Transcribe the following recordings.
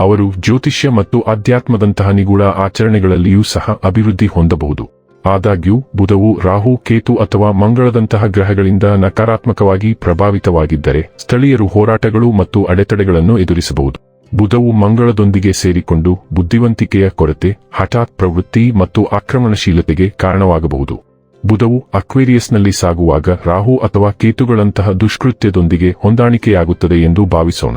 ಅವರು ಜ್ಯೋತಿಷ್ಯ ಮತ್ತು ಆಧ್ಯಾತ್ಮದಂತಹ ನಿಗೂಢ ಆಚರಣೆಗಳಲ್ಲಿಯೂ ಸಹ ಅಭಿವೃದ್ಧಿ ಹೊಂದಬಹುದು. ಆದಾಗ್ಯೂ, ಬುಧವು ರಾಹು, ಕೇತು ಅಥವಾ ಮಂಗಳದಂತಹ ಗ್ರಹಗಳಿಂದ ನಕಾರಾತ್ಮಕವಾಗಿ ಪ್ರಭಾವಿತವಾಗಿದ್ದರೆ, ಸ್ಥಳೀಯರು ಹೋರಾಟಗಳು ಮತ್ತು ಅಡೆತಡೆಗಳನ್ನು ಎದುರಿಸಬಹುದು. ಬುಧವು ಮಂಗಳದೊಂದಿಗೆ ಸೇರಿಕೊಂಡು ಬುದ್ಧಿವಂತಿಕೆಯ ಕೊರತೆ, ಹಠಾತ್ ಪ್ರವೃತ್ತಿ ಮತ್ತು ಆಕ್ರಮಣಶೀಲತೆಗೆ ಕಾರಣವಾಗಬಹುದು. ಬುಧವು ಅಕ್ವೇರಿಯಸ್ನಲ್ಲಿ ಸಾಗುವಾಗ ರಾಹು ಅಥವಾ ಕೇತುಗಳಂತಹ ದುಷ್ಕೃತ್ಯದೊಂದಿಗೆ ಹೊಂದಾಣಿಕೆಯಾಗುತ್ತದೆ ಎಂದು ಭಾವಿಸೋಣ.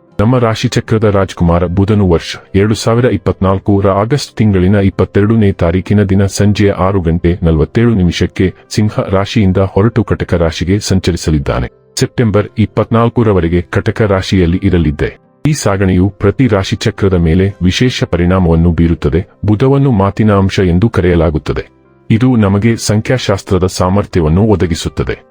ನಮ್ಮ ರಾಶಿಚಕ್ರದ ರಾಜ್ಕುಮಾರ ಬುಧನು ವರ್ಷ ಎರಡು ಸಾವಿರ ಇಪ್ಪತ್ನಾಲ್ಕುರ ಆಗಸ್ಟ್ ತಿಂಗಳಿನ ಇಪ್ಪತ್ತೆರಡನೇ ತಾರೀಕಿನ ದಿನ ಸಂಜೆ ಆರು ಗಂಟೆ ನಲವತ್ತೇಳು ನಿಮಿಷಕ್ಕೆ ಸಿಂಹ ರಾಶಿಯಿಂದ ಹೊರಟು ಕಟಕ ರಾಶಿಗೆ ಸಂಚರಿಸಲಿದ್ದಾನೆ. ಸೆಪ್ಟೆಂಬರ್ ಇಪ್ಪತ್ನಾಲ್ಕರವರೆಗೆ ಕಟಕ ರಾಶಿಯಲ್ಲಿ ಇರಲಿದ್ದೆ. ಈ ಸಾಗಣೆಯು ಪ್ರತಿ ರಾಶಿಚಕ್ರದ ಮೇಲೆ ವಿಶೇಷ ಪರಿಣಾಮವನ್ನು ಬೀರುತ್ತದೆ. ಬುಧವನ್ನು ಮಾತಿನ ಅಂಶ ಎಂದು ಕರೆಯಲಾಗುತ್ತದೆ. ಇದು ನಮಗೆ ಸಂಖ್ಯಾಶಾಸ್ತ್ರದ ಸಾಮರ್ಥ್ಯವನ್ನು ಒದಗಿಸುತ್ತದೆ.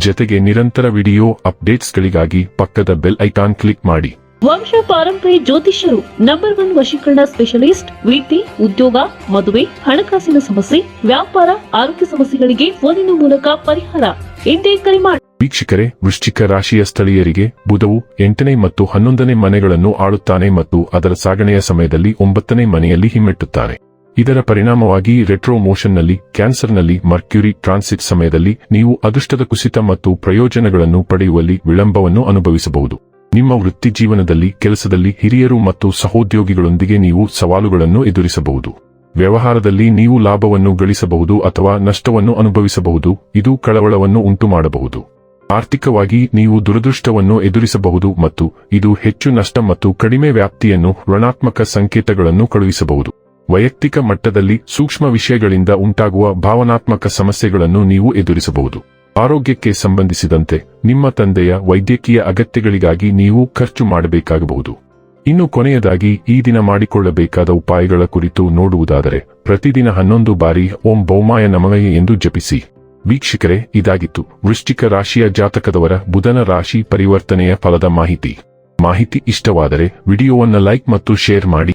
ಜೊತೆಗೆ ನಿರಂತರ ವಿಡಿಯೋ ಅಪ್ಡೇಟ್ಸ್ಗಳಿಗಾಗಿ ಪಕ್ಕದ ಬೆಲ್ ಐಕಾನ್ ಕ್ಲಿಕ್ ಮಾಡಿ. ವಂಶ ಪಾರಂಪರ್ಯ ಜ್ಯೋತಿಷ್ಯರು ನಂಬರ್ ಒನ್ ವಶೀಕರಣ ಸ್ಪೆಷಲಿಸ್ಟ್ ವಿದ್ಯೆ ಉದ್ಯೋಗ ಮದುವೆ ಹಣಕಾಸಿನ ಸಮಸ್ಯೆ ವ್ಯಾಪಾರ ಆರೋಗ್ಯ ಸಮಸ್ಯೆಗಳಿಗೆ ಫೋನಿನ ಮೂಲಕ ಪರಿಹಾರ. ಎಂದೇ ಕರೆ ಮಾಡಿ ವೀಕ್ಷಕರೇ ವೃಶ್ಚಿಕ ರಾಶಿಯ ಸ್ಥಳೀಯರಿಗೆ ಬುಧವು ಎಂಟನೇ ಮತ್ತು ಹನ್ನೊಂದನೇ ಮನೆಗಳನ್ನು ಆಳುತ್ತಾನೆ ಮತ್ತು ಅದರ ಸಾಗಣೆಯ ಸಮಯದಲ್ಲಿ ಒಂಬತ್ತನೇ ಮನೆಯಲ್ಲಿ ಹಿಮ್ಮೆಟ್ಟುತ್ತಾನೆ. ಇದರ ಪರಿಣಾಮವಾಗಿ ರೆಟ್ರೋ ಮೋಷನ್ನಲ್ಲಿ, ಕ್ಯಾನ್ಸರ್ನಲ್ಲಿ, ಮರ್ಕ್ಯುರಿ ಟ್ರಾನ್ಸಿಟ್ ಸಮಯದಲ್ಲಿ ನೀವು ಅದೃಷ್ಟದ ಕುಸಿತ ಮತ್ತು ಪ್ರಯೋಜನಗಳನ್ನು ಪಡೆಯುವಲ್ಲಿ ವಿಳಂಬವನ್ನು ಅನುಭವಿಸಬಹುದು. ನಿಮ್ಮ ವೃತ್ತಿ ಜೀವನದಲ್ಲಿ, ಕೆಲಸದಲ್ಲಿ ಹಿರಿಯರು ಮತ್ತು ಸಹೋದ್ಯೋಗಿಗಳೊಂದಿಗೆ ನೀವು ಸವಾಲುಗಳನ್ನು ಎದುರಿಸಬಹುದು. ವ್ಯವಹಾರದಲ್ಲಿ ನೀವು ಲಾಭವನ್ನು ಗಳಿಸಬಹುದು ಅಥವಾ ನಷ್ಟವನ್ನು ಅನುಭವಿಸಬಹುದು, ಇದು ಕಳವಳವನ್ನು ಉಂಟುಮಾಡಬಹುದು. ಆರ್ಥಿಕವಾಗಿ ನೀವು ದುರದೃಷ್ಟವನ್ನು ಎದುರಿಸಬಹುದು ಮತ್ತು ಇದು ಹೆಚ್ಚು ನಷ್ಟ ಮತ್ತು ಕಡಿಮೆ ವ್ಯಾಪ್ತಿಯನ್ನು ಋಣಾತ್ಮಕ ಸಂಕೇತಗಳನ್ನು ಕಳುಹಿಸಬಹುದು. ವೈಯಕ್ತಿಕ ಮಟ್ಟದಲ್ಲಿ ಸೂಕ್ಷ್ಮ ವಿಷಯಗಳಿಂದ ಉಂಟಾಗುವ ಭಾವನಾತ್ಮಕ ಸಮಸ್ಯೆಗಳನ್ನು ನೀವು ಎದುರಿಸಬಹುದು. ಆರೋಗ್ಯಕ್ಕೆ ಸಂಬಂಧಿಸಿದಂತೆ ನಿಮ್ಮ ತಂದೆಯ ವೈದ್ಯಕೀಯ ಅಗತ್ಯಗಳಿಗಾಗಿ ನೀವು ಖರ್ಚು ಮಾಡಬೇಕಾಗಬಹುದು. ಇನ್ನು ಕೊನೆಯದಾಗಿ, ಈ ದಿನ ಮಾಡಿಕೊಳ್ಳಬೇಕಾದ ಉಪಾಯಗಳ ಕುರಿತು ನೋಡುವುದಾದರೆ, ಪ್ರತಿದಿನ ಹನ್ನೊಂದು ಬಾರಿ ಓಂ ಬೌಮಾಯ ನಮಃ ಎಂದು ಜಪಿಸಿ. ವೀಕ್ಷಕರೇ, ಇದಾಗಿತ್ತು. ವೃಶ್ಚಿಕ ರಾಶಿಯ ಜಾತಕದವರ ಬುಧನ ರಾಶಿ ಪರಿವರ್ತನೆಯ ಫಲದ ಮಾಹಿತಿ. ಮಾಹಿತಿ ಇಷ್ಟವಾದರೆ ವಿಡಿಯೋವನ್ನು ಲೈಕ್ ಮತ್ತು ಶೇರ್ ಮಾಡಿ.